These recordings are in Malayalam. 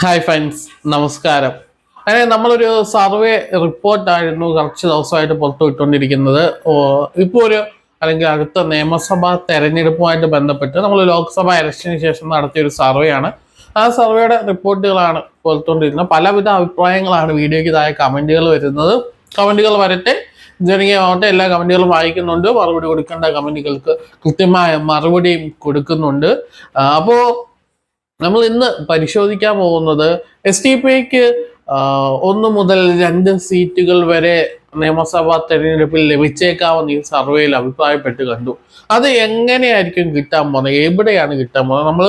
ഹായ് ഫ്രണ്ട്സ് നമസ്കാരം. അങ്ങനെ നമ്മളൊരു സർവേ റിപ്പോർട്ടായിരുന്നു കുറച്ച് ദിവസമായിട്ട് പുറത്തു വിട്ടുകൊണ്ടിരിക്കുന്നത്. ഇപ്പോൾ ഒരു അല്ലെങ്കിൽ അടുത്ത നിയമസഭാ തെരഞ്ഞെടുപ്പുമായിട്ട് ബന്ധപ്പെട്ട് നമ്മൾ ലോക്സഭാ ഇലക്ഷന് ശേഷം നടത്തിയ ഒരു സർവേ ആണ്. ആ സർവേയുടെ റിപ്പോർട്ടുകളാണ് പുറത്തുകൊണ്ടിരുന്നത്. പലവിധ അഭിപ്രായങ്ങളാണ് വീഡിയോയ്ക്ക് താഴെ കമന്റുകൾ വരുന്നത്. കമന്റുകൾ വരട്ടെ. ജനകീയമാവട്ടെ എല്ലാ കമന്റുകളും വായിക്കുന്നുണ്ട്. മറുപടി കൊടുക്കേണ്ട കമന്റുകൾക്ക് കൃത്യമായ മറുപടിയും കൊടുക്കുന്നുണ്ട്. അപ്പോൾ നമ്മൾ ഇന്ന് പരിശോധിക്കാൻ പോകുന്നത് എസ് ടി പിക്ക് ഒന്ന് മുതൽ രണ്ട് സീറ്റുകൾ വരെ നിയമസഭാ തെരഞ്ഞെടുപ്പിൽ ലഭിച്ചേക്കാവുന്ന ഈ സർവേയിൽ അഭിപ്രായപ്പെട്ട് കണ്ടു. അത് എങ്ങനെയായിരിക്കും കിട്ടാൻ പോകുന്നത്? എവിടെയാണ് കിട്ടാൻ പോകുന്നത്? നമ്മൾ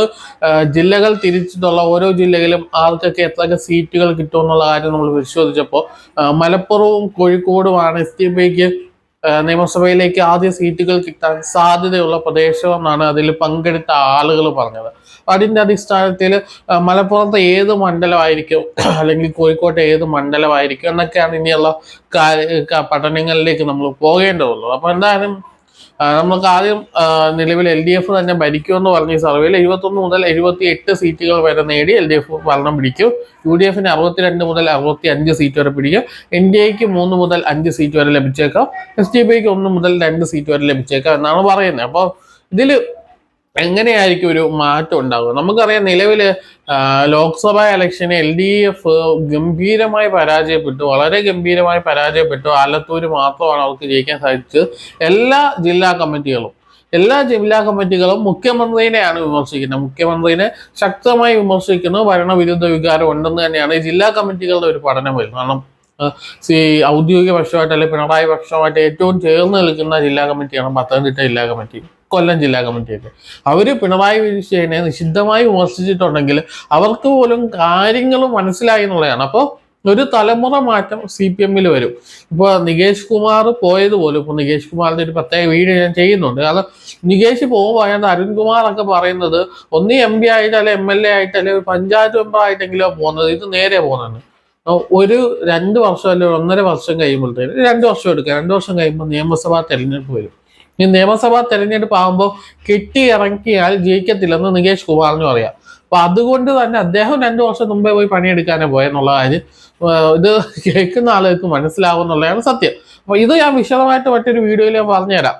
ജില്ലകൾ തിരിച്ചിട്ടുള്ള ഓരോ ജില്ലയിലും ആർക്കൊക്കെ എത്രയൊക്കെ സീറ്റുകൾ കിട്ടുമെന്നുള്ള കാര്യം നമ്മൾ പരിശോധിച്ചപ്പോൾ മലപ്പുറവും കോഴിക്കോടുമാണ് എസ് ടി പി ഐക്ക് നിയമസഭയിലേക്ക് ആദ്യ സീറ്റുകൾ കിട്ടാൻ സാധ്യതയുള്ള പ്രദേശമെന്നാണ് അതിൽ പങ്കെടുത്ത ആളുകൾ പറഞ്ഞത്. അതിന്റെ അടിസ്ഥാനത്തിൽ മലപ്പുറത്ത് ഏത് മണ്ഡലമായിരിക്കും അല്ലെങ്കിൽ കോഴിക്കോട്ടെ ഏത് മണ്ഡലമായിരിക്കും എന്നൊക്കെയാണ് ഇനിയുള്ള പഠനങ്ങളിലേക്ക് നമ്മൾ പോകേണ്ടതുള്ളൂ അപ്പൊ എന്തായാലും നമുക്ക് ആദ്യം നിലവിൽ എൽ ഡി എഫ് തന്നെ ഭരിക്കുമെന്ന് പറഞ്ഞ ഈ സർവേയിൽ എഴുപത്തൊന്ന് മുതൽ എഴുപത്തി എട്ട് സീറ്റുകൾ വരെ നേടി എൽ ഡി എഫ് ഭരണം പിടിക്കും. യു ഡി എഫിന് അറുപത്തിരണ്ട് മുതൽ അറുപത്തി അഞ്ച് സീറ്റ് വരെ പിടിക്കും. എൻ ഡി എക്ക് മൂന്ന് മുതൽ അഞ്ച് സീറ്റ് വരെ ലഭിച്ചേക്കാം. എസ് ഡി പിക്ക് ഒന്ന് മുതൽ രണ്ട് സീറ്റ് വരെ ലഭിച്ചേക്കാം എന്നാണ് പറയുന്നത്. അപ്പോൾ ഇതിൽ എങ്ങനെയായിരിക്കും ഒരു മാറ്റം ഉണ്ടാകുക നമുക്കറിയാം നിലവിൽ ലോക്സഭാ ഇലക്ഷന് എൽ ഡി എഫ് ഗംഭീരമായി പരാജയപ്പെട്ടു. വളരെ ഗംഭീരമായി പരാജയപ്പെട്ടു. ആലത്തൂർ മാത്രമാണ് അവർക്ക് ജയിക്കാൻ സാധിച്ചത്. എല്ലാ ജില്ലാ കമ്മിറ്റികളും എല്ലാ ജില്ലാ കമ്മിറ്റികളും മുഖ്യമന്ത്രിനെയാണ് വിമർശിക്കുന്നത്. മുഖ്യമന്ത്രിനെ ശക്തമായി വിമർശിക്കുന്നു. ഭരണവിരുദ്ധ വികാരം ഉണ്ടെന്ന് തന്നെയാണ് ജില്ലാ കമ്മിറ്റികളുടെ ഒരു പഠനം വരുന്നത്. കാരണം സി ഔദ്യോഗിക പക്ഷമായിട്ട് അല്ലെങ്കിൽ പിണറായി പക്ഷമായിട്ട് ഏറ്റവും ചേർന്ന് നിൽക്കുന്ന ജില്ലാ കമ്മിറ്റിയാണ് പത്തനംതിട്ട ജില്ലാ കമ്മിറ്റി കൊല്ലം ജില്ലാ കമ്മിറ്റിയൊക്കെ അവർ പിണറായി വിജയനെ നിഷിദ്ധമായി വിമർശിച്ചിട്ടുണ്ടെങ്കിൽ അവർക്ക് പോലും കാര്യങ്ങൾ മനസ്സിലായി എന്നുള്ളതാണ്. അപ്പോൾ ഒരു തലമുറ മാറ്റം സി പി എമ്മിൽ വരും. ഇപ്പോൾ നികേഷ് കുമാർ പോയതുപോലും ഇപ്പോൾ നികേഷ് കുമാറിന്റെ ഒരു പ്രത്യേക വീഡിയോ ഞാൻ ചെയ്യുന്നുണ്ട്. കാരണം നികേഷ് പോകുമ്പോൾ അരുൺകുമാർ ഒക്കെ പറയുന്നത് ഒന്നീ എം പി ആയിട്ട് അല്ലെ എം എൽ എ ആയിട്ട് അല്ലെ ഒരു പഞ്ചായത്ത് മെമ്പർ ആയിട്ടെങ്കിലോ പോകുന്നത് ഇത് നേരെ പോകുന്നത്. ഒരു രണ്ട് വർഷം അല്ലെങ്കിൽ ഒന്നര വർഷം കഴിയുമ്പോഴത്തേക്ക് രണ്ട് വർഷം എടുക്കുക. രണ്ട് വർഷം കഴിയുമ്പോൾ നിയമസഭാ തെരഞ്ഞെടുപ്പ് വരും. ഈ നിയമസഭാ തെരഞ്ഞെടുപ്പ് ആകുമ്പോൾ കെട്ടി ഇറക്കിയാൽ ജയിക്കത്തില്ലെന്ന് നികേഷ് കുമാറിന് പറയാം അപ്പൊ അതുകൊണ്ട് തന്നെ അദ്ദേഹം രണ്ടു വർഷം മുമ്പേ പോയി പണിയെടുക്കാനേ പോയെന്നുള്ള കാര്യം ഇത് കേൾക്കുന്ന ആളുകൾക്ക് മനസ്സിലാവും എന്നുള്ളതാണ് സത്യം. അപ്പൊ ഇത് ഞാൻ വിശദമായിട്ട് മറ്റൊരു വീഡിയോയിൽ ഞാൻ പറഞ്ഞുതരാം.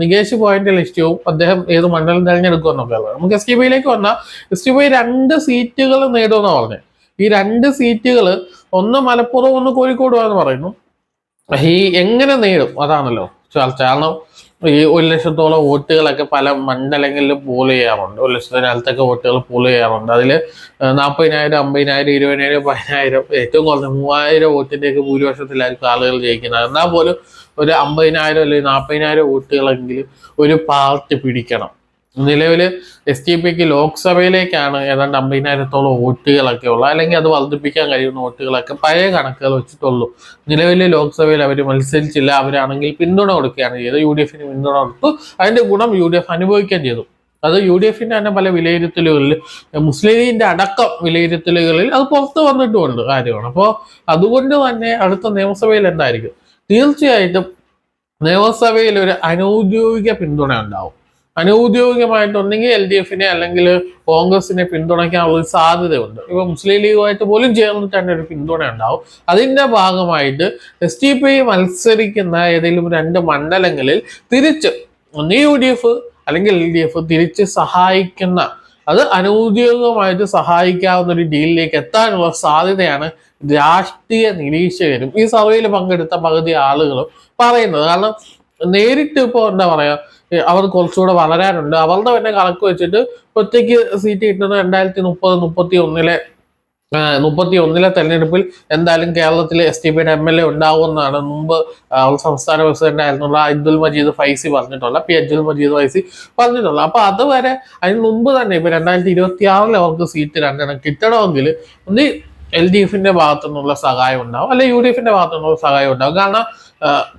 നികേഷ് പോയിന്റ് ലിസ്റ്റും അദ്ദേഹം ഏത് മണ്ഡലം ഉള്ളത് നമുക്ക് എസ് ടി ബിയിലേക്ക് വന്നാൽ എസ് ടി ബി രണ്ട് സീറ്റുകൾ നേടുമെന്നാണ് പറഞ്ഞത് ഈ രണ്ട് സീറ്റുകൾ ഒന്ന് മലപ്പുറം ഒന്ന് കോഴിക്കോടുമാണെന്ന് പറയുന്നു. ഈ എങ്ങനെ നേടും? അതാണല്ലോ. ചർച്ച കാരണം ഈ ഒരു ലക്ഷത്തോളം വോട്ടുകളൊക്കെ പല മണ്ഡലങ്ങളിലും പോൾ ചെയ്യാറുണ്ട്. ഒരു ലക്ഷത്തിനകത്തൊക്കെ വോട്ടുകൾ പോൾ ചെയ്യാറുണ്ട്. അതിൽ നാൽപ്പതിനായിരം അമ്പതിനായിരം ഇരുപതിനായിരം പതിനായിരം ഏറ്റവും കുറഞ്ഞ മൂവായിരം വോട്ടിന്റെയൊക്കെ ഭൂരിപക്ഷത്തിലായിരിക്കും ആളുകൾ ജയിക്കുന്നത്. എന്നാൽ പോലും ഒരു അമ്പതിനായിരം അല്ലെങ്കിൽ നാൽപ്പതിനായിരം വോട്ടുകളെങ്കിലും ഒരു പാർട്ടി പിടിക്കണം. നിലവിൽ എസ് ടി പിക്ക് ലോക്സഭയിലേക്കാണ് ഏതാണ്ട് അമ്പതിനായിരത്തോളം വോട്ടുകളൊക്കെ ഉള്ളത്. അല്ലെങ്കിൽ അത് വർദ്ധിപ്പിക്കാൻ കഴിയുന്ന വോട്ടുകളൊക്കെ പഴയ കണക്കുകൾ വെച്ചിട്ടുള്ളൂ. നിലവിൽ ലോക്സഭയിൽ അവർ മത്സരിച്ചില്ല. അവരാണെങ്കിൽ പിന്തുണ കൊടുക്കുകയാണ് ചെയ്തത്. യു ഡി എഫിന് പിന്തുണ കൊടുത്തു. അതിന്റെ ഗുണം യു ഡി എഫ് അനുഭവിക്കുകയും ചെയ്തു. അത് യു ഡി എഫിന്റെ തന്നെ പല വിലയിരുത്തലുകളിൽ മുസ്ലിം ലീഗിന്റെ അടക്കം വിലയിരുത്തലുകളിൽ അത് പുറത്ത് വന്നിട്ടുമുണ്ട് കാര്യമാണ്. അപ്പോൾ അതുകൊണ്ട് തന്നെ അടുത്ത നിയമസഭയിൽ എന്തായിരിക്കും? തീർച്ചയായിട്ടും നിയമസഭയിൽ ഒരു അനൗദ്യോഗിക പിന്തുണ ഉണ്ടാവും. അനൗദ്യോഗികമായിട്ട് ഒന്നെങ്കിൽ എൽ ഡി എഫിനെ അല്ലെങ്കിൽ കോൺഗ്രസിനെ പിന്തുണയ്ക്കാനുള്ള സാധ്യതയുണ്ട്. ഇപ്പൊ മുസ്ലിം ലീഗുമായിട്ട് പോലും ചേർന്നിട്ട് തന്നെ ഒരു പിന്തുണ ഉണ്ടാവും. അതിന്റെ ഭാഗമായിട്ട് എസ് ടി പി മത്സരിക്കുന്ന ഏതെങ്കിലും രണ്ട് മണ്ഡലങ്ങളിൽ തിരിച്ച് ഒന്നീ യു ഡി എഫ് അല്ലെങ്കിൽ എൽ ഡി എഫ് തിരിച്ച് സഹായിക്കുന്ന അത് അനൗദ്യോഗികമായിട്ട് സഹായിക്കാവുന്ന ഒരു ഡീലിലേക്ക് എത്താനുള്ള സാധ്യതയാണ് രാഷ്ട്രീയ നിരീക്ഷകരും ഈ സർവേയിൽ പങ്കെടുത്ത പകുതി ആളുകളും പറയുന്നത്. കാരണം നേരിട്ട് ഇപ്പോൾ എന്താ പറയാ അവർ കുറച്ചുകൂടെ വളരാനുണ്ട്. അവരുടെ തന്നെ കണക്ക് വെച്ചിട്ട് ഒറ്റയ്ക്ക് സീറ്റ് കിട്ടുന്നത് രണ്ടായിരത്തി മുപ്പത് മുപ്പത്തി ഒന്നിലെ മുപ്പത്തി ഒന്നിലെ തെരഞ്ഞെടുപ്പിൽ എന്തായാലും കേരളത്തിൽ എസ് ടി പിയുടെ എം എൽ എ ഉണ്ടാവുമെന്നാണ് മുമ്പ് അവർ സംസ്ഥാന പ്രസിഡന്റ് ആയിരുന്നുള്ള അബ്ദുൽ മജീദ് ഫൈസി പറഞ്ഞിട്ടുള്ള പി അബ്ദുൽ മജീദ് ഫൈസി പറഞ്ഞിട്ടുള്ള അപ്പൊ അതുവരെ അതിന് മുമ്പ് തന്നെ ഇപ്പൊ രണ്ടായിരത്തി ഇരുപത്തി ആറിൽ അവർക്ക് സീറ്റ് രണ്ടെണ്ണം കിട്ടണമെങ്കിൽ ഒന്ന് എൽ ഡി എഫിന്റെ ഭാഗത്തു നിന്നുള്ള സഹായം ഉണ്ടാവും അല്ലെ യു ഡി എഫിന്റെ ഭാഗത്തു നിന്നുള്ള സഹായം ഉണ്ടാവും. കാരണം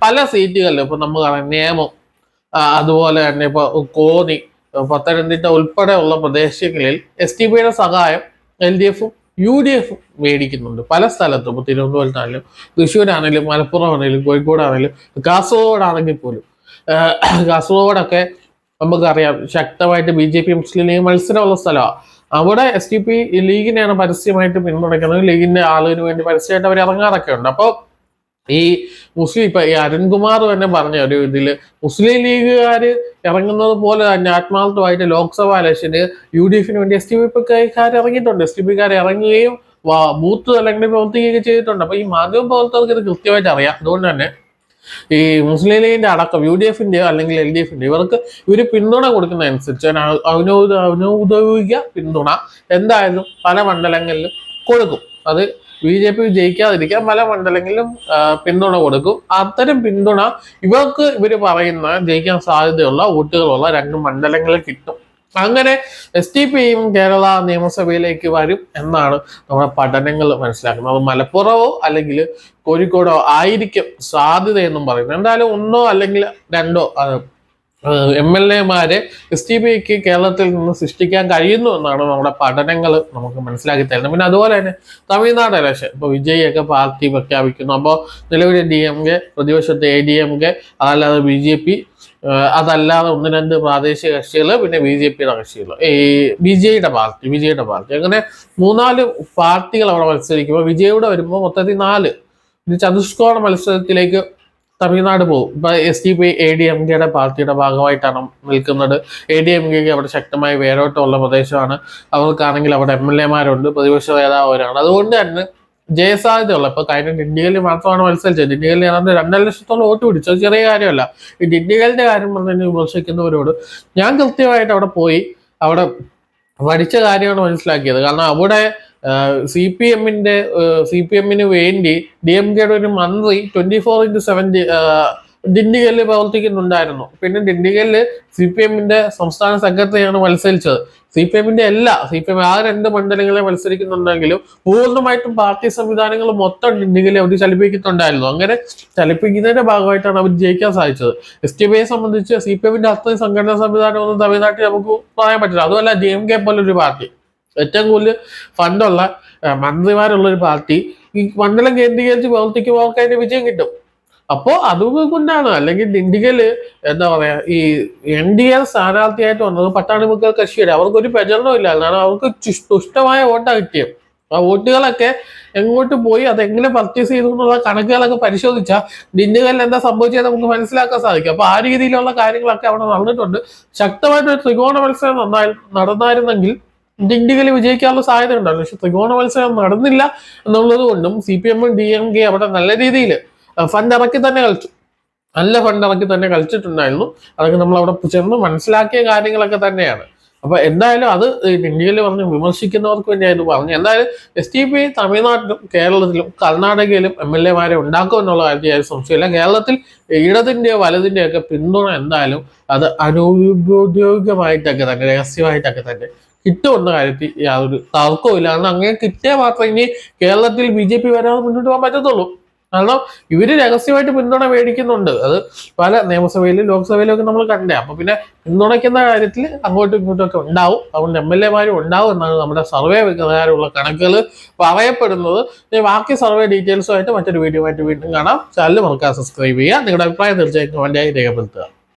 പല സീറ്റുകളിലും ഇപ്പൊ നമ്മൾ കാണാം നിയമം അതുപോലെ തന്നെ ഇപ്പൊ കോന്നി പത്തനംതിട്ട ഉൾപ്പെടെയുള്ള പ്രദേശങ്ങളിൽ എസ് ടി പിയുടെ സഹായം എൽ ഡി എഫും യു ഡി എഫും മേടിക്കുന്നുണ്ട്. പല സ്ഥലത്തും ഇപ്പൊ തിരുവനന്തപുരത്താണെങ്കിലും തൃശ്ശൂരാണെങ്കിലും മലപ്പുറം ആണെങ്കിലും കോഴിക്കോടാണെങ്കിലും കാസർഗോഡാണെങ്കിൽ പോലും. കാസർഗോഡൊക്കെ നമുക്കറിയാം ശക്തമായിട്ട് B J P Muslim League മത്സരമുള്ള സ്ഥലമാണ്. അവിടെ എസ് ടി പി ലീഗിനെയാണ് പരസ്യമായിട്ട് പിന്തുണയ്ക്കുന്നത്. ലീഗിന്റെ ആളുകൾ വേണ്ടി പരസ്യമായിട്ട് അവർ ഇറങ്ങാറൊക്കെ ഉണ്ട്. അപ്പോൾ ഈ മുസ്ലിം ഇപ്പൊ ഈ അരുൺകുമാർ തന്നെ പറഞ്ഞ ഒരു ഇതിൽ മുസ്ലിം ലീഗുകാർ ഇറങ്ങുന്നത് പോലെ തന്നെ ആത്മാർത്ഥമായിട്ട് ലോക്സഭാ ഇലക്ഷന് യു ഡി എഫിന് വേണ്ടി എസ് ടി പിക്കാർ ഇറങ്ങിയിട്ടുണ്ട്. എസ് ടി പിക്കാർ ഇറങ്ങുകയും ബൂത്ത് തലങ്ങളിൽ പ്രവർത്തിക്കുകയൊക്കെ ചെയ്തിട്ടുണ്ട്. അപ്പൊ ഈ മാധ്യമ പ്രവർത്തകർക്ക് ഇത് കൃത്യമായിട്ട് അറിയാം. അതുകൊണ്ട് തന്നെ ഈ മുസ്ലിം ലീഗിന്റെ അടക്കം യു ഡി എഫിന്റെയോ അല്ലെങ്കിൽ എൽ ഡി എഫിന്റെയോ ഇവർക്ക് ഇവർ പിന്തുണ കൊടുക്കുന്നതനുസരിച്ച് ഔദ്യോഗിക പിന്തുണ എന്തായാലും പല മണ്ഡലങ്ങളിലും കൊടുക്കും. അത് ബി ജെ പി ജയിക്കാതിരിക്കാൻ പല മണ്ഡലങ്ങളിലും പിന്തുണ കൊടുക്കും. അത്തരം പിന്തുണ ഇവർക്ക് ഇവർ പറയുന്ന ജയിക്കാൻ സാധ്യതയുള്ള വോട്ടുകളുള്ള രണ്ട് മണ്ഡലങ്ങളിൽ കിട്ടും. അങ്ങനെ എസ് ടി പിയും കേരള നിയമസഭയിലേക്ക് വരും എന്നാണ് നമ്മുടെ പഠനങ്ങൾ മനസ്സിലാക്കുന്നത്. അത് മലപ്പുറമോ അല്ലെങ്കിൽ കോഴിക്കോടോ ആയിരിക്കും സാധ്യതയെന്നും പറയുന്നത്. എന്തായാലും ഒന്നോ അല്ലെങ്കിൽ രണ്ടോ എം എൽ എമാരെ എസ് ടി പിക്ക് കേരളത്തിൽ നിന്ന് സൃഷ്ടിക്കാൻ കഴിയുന്നു എന്നാണ് നമ്മുടെ പഠനങ്ങൾ നമുക്ക് മനസ്സിലാക്കി തരുന്നത്. പിന്നെ അതുപോലെ തന്നെ തമിഴ്നാട് ഇലക്ഷൻ. ഇപ്പോൾ വിജയൊക്കെ പാർട്ടി പ്രഖ്യാപിക്കുന്നു. അപ്പോൾ നിലവിലെ ഡി എം കെ പ്രതിപക്ഷത്തെ എ ഡി എം കെ അതല്ലാതെ ബി ജെ പി അതല്ലാതെ ഒന്ന് രണ്ട് പ്രാദേശിക കക്ഷികൾ പിന്നെ ബി ജെ പിയുടെ കക്ഷികൾ ഈ വിജയുടെ പാർട്ടി വിജയുടെ പാർട്ടി. അങ്ങനെ മൂന്നാൽ പാർട്ടികൾ അവിടെ മത്സരിക്കുമ്പോൾ വിജയുടെ വരുമ്പോൾ മൊത്തത്തിൽ നാല്. ചതുഷ്കോണ മത്സരത്തിലേക്ക് തമിഴ്നാട് പോകും ഇപ്പൊ S D P A D M കെയുടെ പാർട്ടിയുടെ ഭാഗമായിട്ടാണ് നിൽക്കുന്നത്. എ ഡി എം കെക്ക് അവിടെ ശക്തമായി വേരോട്ടമുള്ള പ്രദേശമാണ്. അവർക്കാണെങ്കിൽ അവിടെ എം എൽ എമാരുണ്ട് പ്രതിപക്ഷ നേതാവരാണ് അതുകൊണ്ട് തന്നെ ജയസാധ്യതയുള്ള ഇപ്പൊ കഴിഞ്ഞ ഡിണ്ടിഗലിൽ മാത്രമാണ് മത്സരിച്ചത്. ഡിണ്ടിഗലിൽ ഏതാണ്ട് രണ്ടര ലക്ഷത്തോളം വോട്ട് പിടിച്ചു. അത് ചെറിയ കാര്യമല്ല. ഈ ഡിണ്ടിഗലിന്റെ കാര്യം പറഞ്ഞു വിമർശിക്കുന്നവരോട് ഞാൻ കൃത്യമായിട്ട് അവിടെ പോയി അവിടെ പഠിച്ച കാര്യമാണ് മനസ്സിലാക്കിയത്. കാരണം അവിടെ സി പി എമ്മിന്റെ സി പി എമ്മിന് വേണ്ടി ഡി എം കെയുടെ ഒരു മന്ത്രി ട്വന്റി ഫോർ ഇന്റു സെവൻ ഡിണ്ടിഗലിൽ പ്രവർത്തിക്കുന്നുണ്ടായിരുന്നു. പിന്നെ ഡിണ്ടിഗലിൽ സി പി എമ്മിന്റെ സംസ്ഥാന സെക്രട്ടറിയാണ് മത്സരിച്ചത്. സി പി എമ്മിന്റെ എല്ലാ സി പി എം ആ രണ്ട് മണ്ഡലങ്ങളെ മത്സരിക്കുന്നുണ്ടെങ്കിലും പൂർണമായിട്ടും പാർട്ടി സംവിധാനങ്ങൾ മൊത്തം ഡിണ്ടിഗലിൽ അവർ ചലിപ്പിക്കുന്നുണ്ടായിരുന്നു. അങ്ങനെ ചലിപ്പിക്കുന്നതിന്റെ ഭാഗമായിട്ടാണ് അവർ ജയിക്കാൻ സാധിച്ചത്. എസ് ടി ബിയെ സംബന്ധിച്ച് സി പി എമ്മിന്റെ അത്രയും സംഘടനാ സംവിധാനമൊന്നും തമിഴ്നാട്ടിൽ നമുക്ക് പറയാൻ പറ്റില്ല. അതുമല്ല ഡി എം കെ പോലൊരു പാർട്ടി. ഏറ്റവും കൂടുതൽ ഫണ്ടുള്ള മന്ത്രിമാരുള്ള ഒരു പാർട്ടി ഈ മണ്ഡലം കേന്ദ്രീകരിച്ച് പ്രവർത്തിക്കുമ്പോൾ അവർക്ക് അതിന്റെ വിജയം കിട്ടും. അപ്പോ അപ്പോൾ അതുകൊണ്ടാണ് അല്ലെങ്കിൽ ഡിണ്ടിഗൽ എന്താ പറയാ ഈ എൻ ഡി എ സ്ഥാനാർത്ഥിയായിട്ട് വന്നത് പട്ടാണി മുക്കൾ കക്ഷിയുടെ. അവർക്ക് ഒരു പ്രചരണം ഇല്ല. കാരണം അവർക്ക് തുഷ്ടമായ വോട്ടാണ് കിട്ടിയത്. ആ വോട്ടുകളൊക്കെ എങ്ങോട്ട് പോയി അത് എങ്ങനെ പർച്ചേസ് ചെയ്തു എന്നുള്ള കണക്കുകളൊക്കെ പരിശോധിച്ചാൽ ഡിണ്ടുകളിൽ എന്താ സംഭവിച്ചത് നമുക്ക് മനസ്സിലാക്കാൻ സാധിക്കും. അപ്പൊ ആ രീതിയിലുള്ള കാര്യങ്ങളൊക്കെ അവിടെ നടന്നിട്ടുണ്ട്. ശക്തമായിട്ടൊരു ത്രികോണ മത്സരം നന്നായി നടന്നായിരുന്നെങ്കിൽ ഡിണ്ടിഗലി വിജയിക്കാനുള്ള സാധ്യത ഉണ്ടായിരുന്നു പക്ഷെ ത്രികോണ മത്സരം നടന്നില്ല എന്നുള്ളത് കൊണ്ടും സി പി എമ്മും ഡി എം കെ അവിടെ നല്ല രീതിയിൽ ഫണ്ട് ഇറക്കി തന്നെ കളിച്ചു. നല്ല ഫണ്ട് ഇറക്കി തന്നെ കളിച്ചിട്ടുണ്ടായിരുന്നു. അതൊക്കെ നമ്മൾ അവിടെ ചെന്ന് മനസ്സിലാക്കിയ കാര്യങ്ങളൊക്കെ തന്നെയാണ്. അപ്പൊ എന്തായാലും അത് ഇന്ത്യയിൽ പറഞ്ഞ് വിമർശിക്കുന്നവർക്ക് വേണ്ടിയായിരുന്നു പറഞ്ഞു എന്തായാലും എസ് ടി പി തമിഴ്നാട്ടിലും കേരളത്തിലും കർണാടകയിലും എം എൽ എമാരെ ഉണ്ടാക്കും എന്നുള്ള കാര്യത്തിൽ സംശയമില്ല കേരളത്തിൽ ഇടതിന്റെയോ വലതിന്റെയോ ഒക്കെ പിന്തുണ എന്തായാലും അത് അനൗദ്യോഗികമായിട്ടൊക്കെ തന്നെ രഹസ്യമായിട്ടൊക്കെ തന്നെ കിട്ടുമെന്ന കാര്യത്തിൽ യാതൊരു തർക്കവും ഇല്ല. കാരണം അങ്ങനെ കിട്ടിയാൽ മാത്രമേ ഇനി കേരളത്തിൽ ബി ജെ പി വരാതെ മുന്നോട്ട് പോകാൻ പറ്റത്തുള്ളൂ. കാരണം ഇവർ രഹസ്യമായിട്ട് പിന്തുണ മേടിക്കുന്നുണ്ട്. അത് പല നിയമസഭയിലും ലോക്സഭയിലും ഒക്കെ നമ്മൾ കണ്ടേ. അപ്പൊ പിന്നെ പിന്തുണയ്ക്കുന്ന കാര്യത്തിൽ അങ്ങോട്ടും ഇങ്ങോട്ടും ഒക്കെ ഉണ്ടാവും. അതുകൊണ്ട് എം എൽ എമാരും ഉണ്ടാവും എന്നാണ് നമ്മുടെ സർവേ പ്രകാരമുള്ള കണക്കുകൾ പറയപ്പെടുന്നത്. ബാക്കി സർവേ ഡീറ്റെയിൽസുമായിട്ട് മറ്റൊരു വീഡിയോ ആയിട്ട് വീണ്ടും കാണാം. ചാനൽ മറക്കാതെ സബ്സ്ക്രൈബ് ചെയ്യുക. നിങ്ങളുടെ അഭിപ്രായം തീർച്ചയായും വേണ്ടിയായി രേഖപ്പെടുത്തുക.